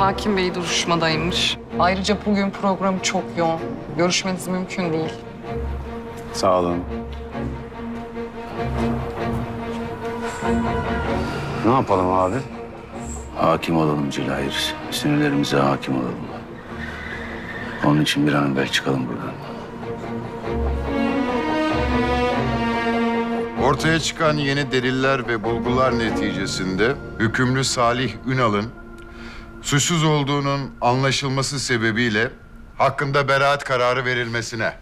Hakim Bey duruşmadaymış. Ayrıca bugün programı çok yoğun. Görüşmeniz mümkün değil. Sağ olun. Ne yapalım abi? Hakim olalım Cihayir. Sinirlerimize hakim olalım. Onun için bir an evvel çıkalım buradan. Ortaya çıkan yeni deliller ve bulgular neticesinde hükümlü Salih Ünal'ın suçsuz olduğunun anlaşılması sebebiyle hakkında beraat kararı verilmesine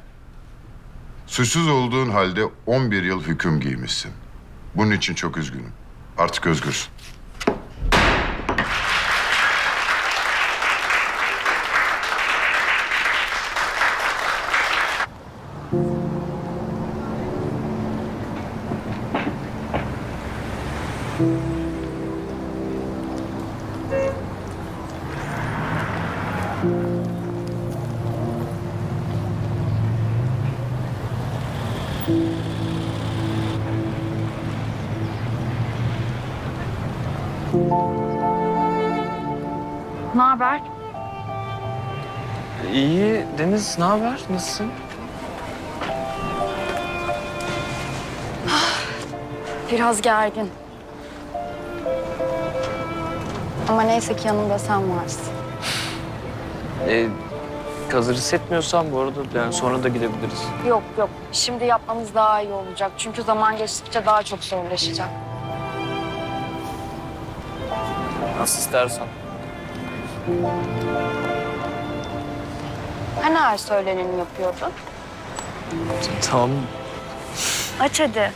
suçsuz olduğun halde 11 yıl hüküm giymişsin. Bunun için çok üzgünüm. Artık özgürsün. Ne haber? İyi. Deniz ne haber? Nasılsın? Biraz gergin. Ama neyse ki yanımda sen varsın. Ee, hazır hissetmiyorsan bu arada yani sonra da gidebiliriz. Yok yok. Şimdi yapmamız daha iyi olacak. Çünkü zaman geçtikçe daha çok zorlaşacak. Nasıl istersen. Hani her söyleneni yapıyordun? Tamam. Aç hadi.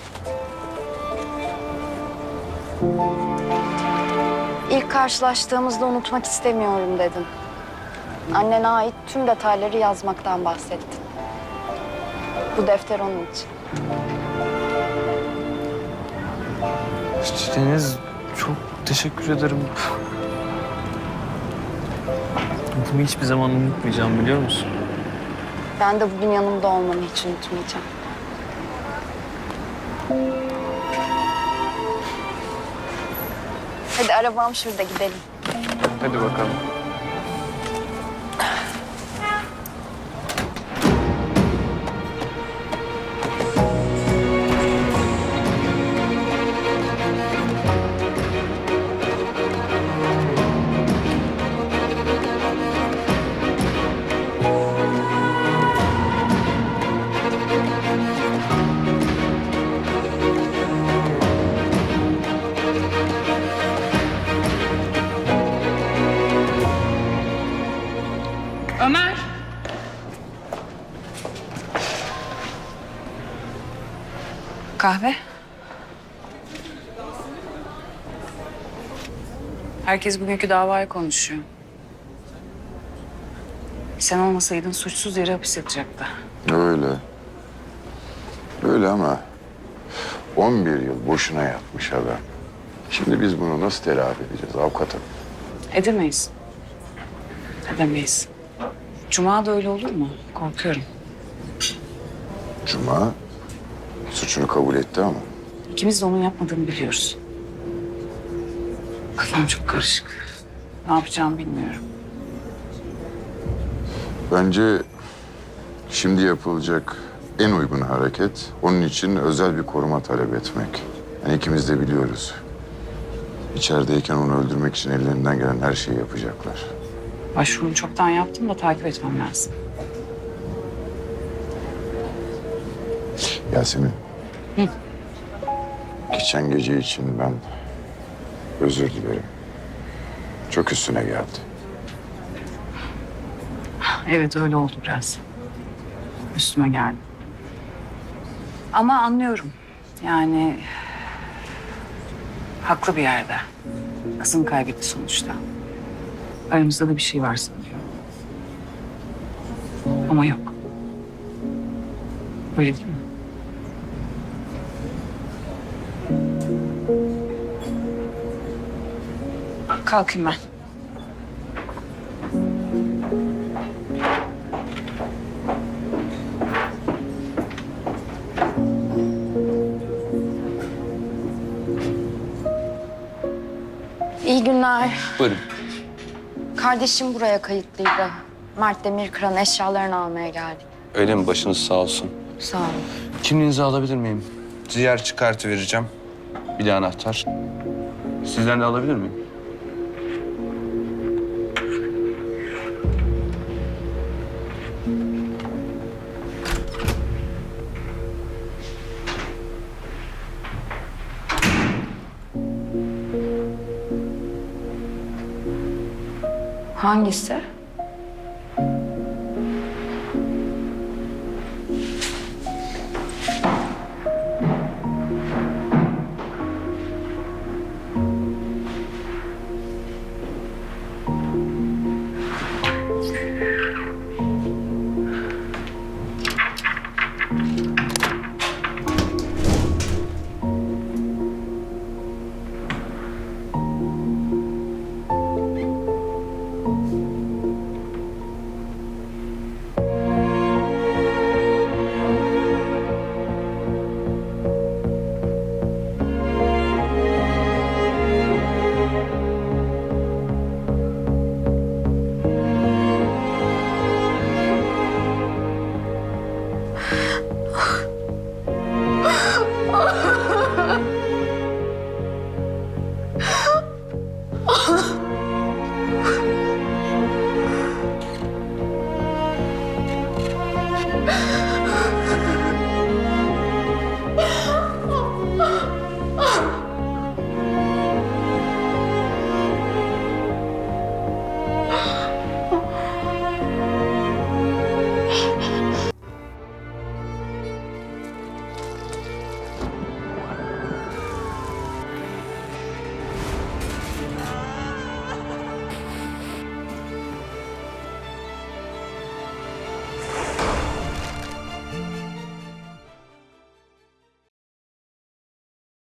İlk karşılaştığımızda unutmak istemiyorum dedin. Annene ait tüm detayları yazmaktan bahsettin. Bu defter onun için. Deniz çok teşekkür ederim. Bunu hiçbir zaman unutmayacağım biliyor musun? Ben de bugün yanımda olmanı hiç unutmayacağım. Hadi arabam şurada gidelim. Hadi bakalım. Kahve. Herkes bugünkü davayı konuşuyor. Sen olmasaydın suçsuz yere hapis yatacaktı. Öyle. Öyle ama 11 yıl boşuna yatmış adam. Şimdi biz bunu nasıl telafi edeceğiz avukatım? Edemeyiz. Edemeyiz. Cuma da öyle olur mu? Korkuyorum. Cuma suçunu kabul etti ama İkimiz de onun yapmadığını biliyoruz. Kafam çok karışık. Ne yapacağımı bilmiyorum. Bence şimdi yapılacak en uygun hareket onun için özel bir koruma talep etmek. Yani ikimiz de biliyoruz. İçerideyken onu öldürmek için ellerinden gelen her şeyi yapacaklar. Başvurumu çoktan yaptım da takip etmem lazım. Yasemin. Geçen gece için ben özür dilerim. Çok üstüne geldi. Evet öyle oldu biraz. Üstüme geldi. Ama anlıyorum. Yani haklı bir yerde. Kızını kaybetti sonuçta. Aramızda da bir şey var sanıyor. Ama yok. Öyle değil mi? Kalkayım ben. İyi günler. Buyurun. Kardeşim buraya kayıtlıydı. Mert Demirkıran eşyalarını almaya geldik. Öyle mi? Başınız sağ olsun. Sağ olun. Kimliğinizi alabilir miyim? Ziyaretçi kartı vereceğim. Bir de anahtar. Sizden de alabilir miyim? Hangisi? 啊。